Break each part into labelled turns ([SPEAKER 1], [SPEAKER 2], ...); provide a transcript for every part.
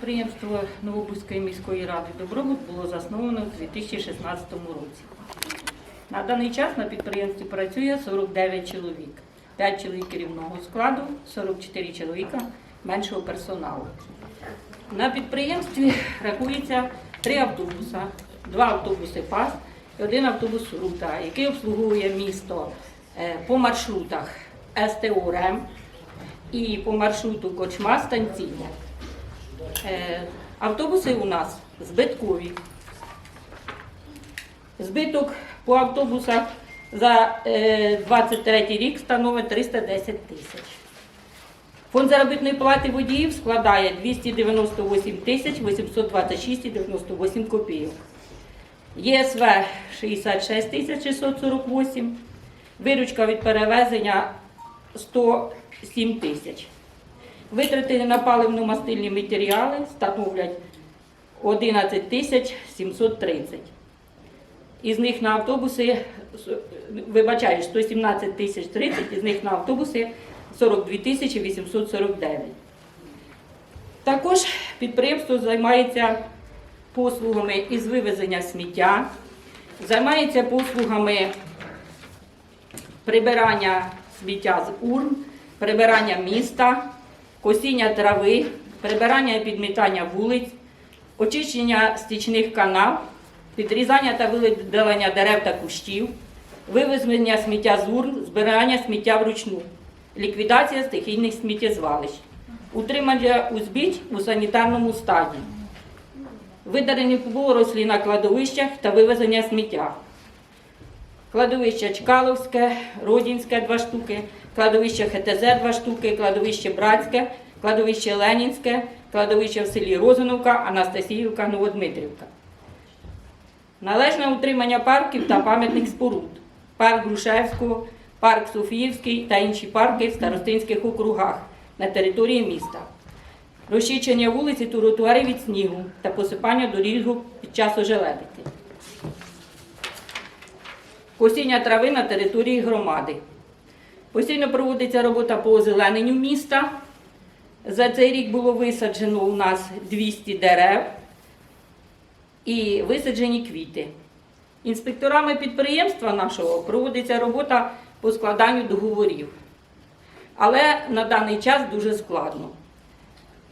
[SPEAKER 1] підприємство Новобузької міської ради Добробут було засновано у 2016 році. На даний час на підприємстві працює 49 чоловік, 5 чоловік керівного складу, 44 чоловіка меншого персоналу. На підприємстві рахується три автобуси, два автобуси ПАС і один автобус Рута, який обслуговує місто е, по маршрутах СТО РЕМ і по маршруту Кочма станційне. Е, Автобуси у нас збиткові. Збиток по автобусах за е, 23 рік становить 310 тисяч. Фонд заробітної плати водіїв складає 298 тисяч 826,98 копійок. ЄСВ 66 тисяч 648, виручка від перевезення 107 тисяч. Витрати на паливно-мастильні матеріали становлять 11 тисяч 730. Із них на автобуси, вибачаю, 117 тисяч 30, із них на автобуси 42 тисячі 849. Також підприємство займається послугами із вивезення сміття, займається послугами прибирання сміття з урн, прибирання міста, косіння трави, прибирання і підмітання вулиць, очищення стічних канав, підрізання та видалення дерев та кущів, вивезення сміття з урн, збирання сміття вручну, ліквідація стихійних сміттєзвалищ, утримання узбіч у санітарному стані, видалені порослі на кладовищах та вивезення сміття. Кладовище Чкаловське, Родінське 2 штуки, кладовище ХТЗ 2 штуки, кладовище Братське, кладовище Ленінське, кладовище в селі Розиновка, Анастасіївка, Новодмитрівка. Належне утримання парків та пам'ятних споруд. Парк Грушевського, парк Софіївський та інші парки в старостинських округах на території міста. Розчищення вулиці та тротуарів від снігу та посипання доріг під час ожеледиці. Косіння трави на території громади. Постійно проводиться робота по озелененню міста. За цей рік було висаджено у нас 200 дерев і висаджені квіти. Інспекторами підприємства нашого проводиться робота по складанню договорів. Але на даний час дуже складно.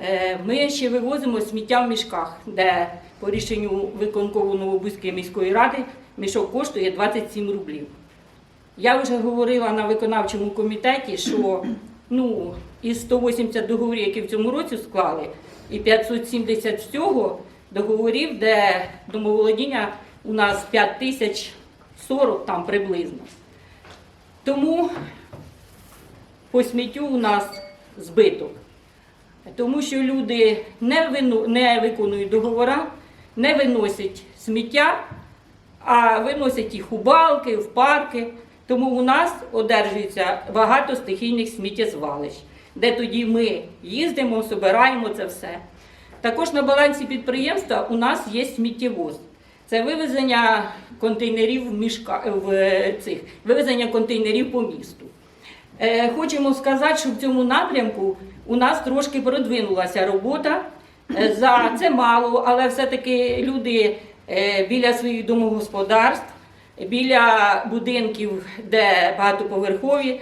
[SPEAKER 1] Е, Ми ще вивозимо сміття в мішках, де по рішенню виконкову Новобузької міської ради мішок коштує 27 рублів. Я вже говорила на виконавчому комітеті, що ну, із 180 договорів, які в цьому році склали, і 570 всього договорів, де домоволодіння у нас 5 тисяч 40 там приблизно. Тому по сміттю у нас збиток. Тому що люди не, вину, не виконують договори, не виносять сміття, а виносять їх у балки, в парки. Тому у нас одержується багато стихійних сміттєзвалищ, де тоді ми їздимо, збираємо це все. Також на балансі підприємства у нас є сміттєвоз. Це вивезення контейнерів в мішка, в е, цих, вивезення контейнерів по місту. Е, Хочемо сказати, що в цьому напрямку у нас трошки продвинулася робота. Е, За це мало, але все-таки люди е, біля своїх домогосподарств, біля будинків, де багатоповерхові,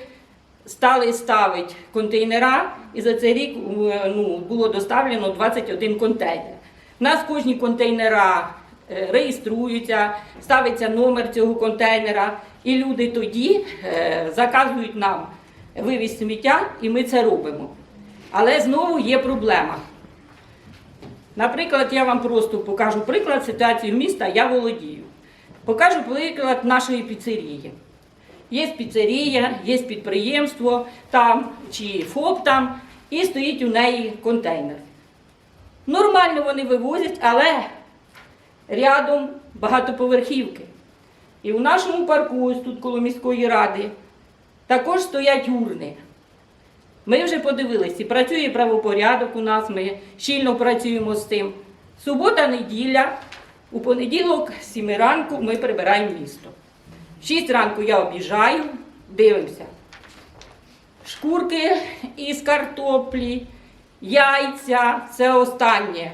[SPEAKER 1] стали ставити контейнера, і за цей рік е, ну, було доставлено 21 контейнер. У нас кожні контейнера е, реєструються, ставиться номер цього контейнера, і люди тоді е, заказують нам вивіз сміття, і ми це робимо. Але знову є проблема. Наприклад, я вам просто покажу приклад ситуації міста, я володію. Покажу приклад нашої піцерії. Є піцерія, є підприємство там чи ФОП там, і стоїть у неї контейнер. Нормально вони вивозять, але рядом багатоповерхівки. І у нашому парку, ось тут коло міської ради, також стоять урни. Ми вже подивилися, працює правопорядок у нас, ми щільно працюємо з тим. Субота, неділя, у понеділок, з 7 ранку ми прибираємо місто. В 6 ранку я об'їжджаю, дивимося. Шкурки із картоплі, яйця, це останнє.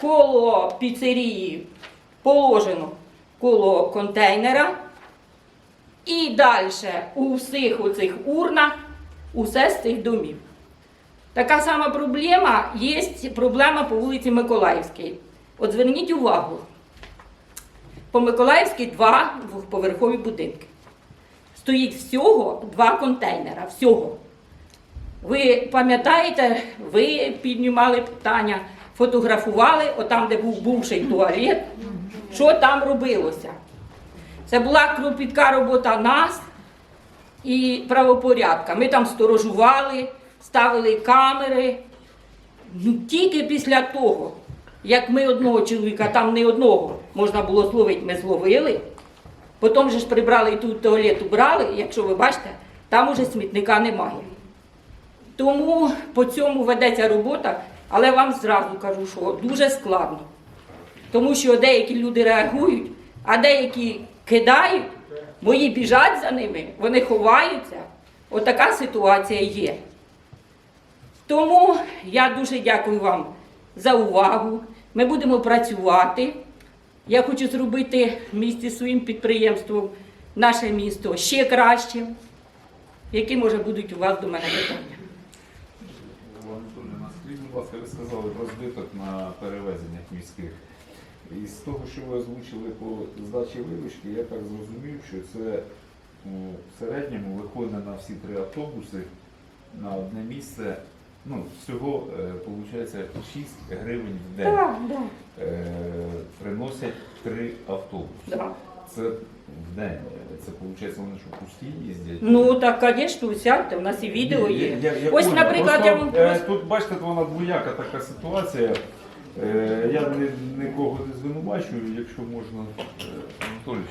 [SPEAKER 1] Коло піцерії положено коло контейнера. І далі у всіх оцих урнах усе з цих домів. Така сама проблема є проблема по вулиці Миколаївській. От зверніть увагу. По Миколаївській два двохповерхові будинки. Стоїть всього два контейнера. Всього. Ви пам'ятаєте, ви піднімали питання, фотографували, отам, де був бувший туалет, що там робилося. Це була кропітка робота нас і правопорядка. Ми там сторожували, ставили камери. Ну, тільки після того, як ми одного чоловіка, там не одного можна було зловити, ми зловили. Потім же ж прибрали і тут туалет убрали, якщо ви бачите, там уже смітника немає. Тому по цьому ведеться робота, але вам зразу кажу, що дуже складно. Тому що деякі люди реагують, а деякі кидають, мої біжать за ними, вони ховаються. Отака ситуація є. Тому я дуже дякую вам за увагу. Ми будемо працювати. Я хочу зробити в місті своїм підприємством наше місто ще кращим. Які може будуть у вас до мене питання?
[SPEAKER 2] Скажіть, будь ласка, ви сказали про збиток на перевезеннях міських. І з того, що ви озвучили по здачі вилучки, я так зрозумів, що це в середньому виходить на всі три автобуси на одне місце. Ну, всього виходить 6 гривень в день.
[SPEAKER 1] Так, так.
[SPEAKER 2] Е, приносять три автобуси.
[SPEAKER 1] Да.
[SPEAKER 2] Це в день. Це виходить, вони що пусті їздять.
[SPEAKER 1] Ну так, звісно, сядьте, у нас і відео є.
[SPEAKER 2] я- я
[SPEAKER 1] Ось,
[SPEAKER 2] понял.
[SPEAKER 1] наприклад, я вам
[SPEAKER 2] Просто, е,
[SPEAKER 1] просто.
[SPEAKER 2] Тут, бачите, вона двояка така ситуація. Е, Я ні- нікого не звинувачую, якщо можна, е, Анатолійович.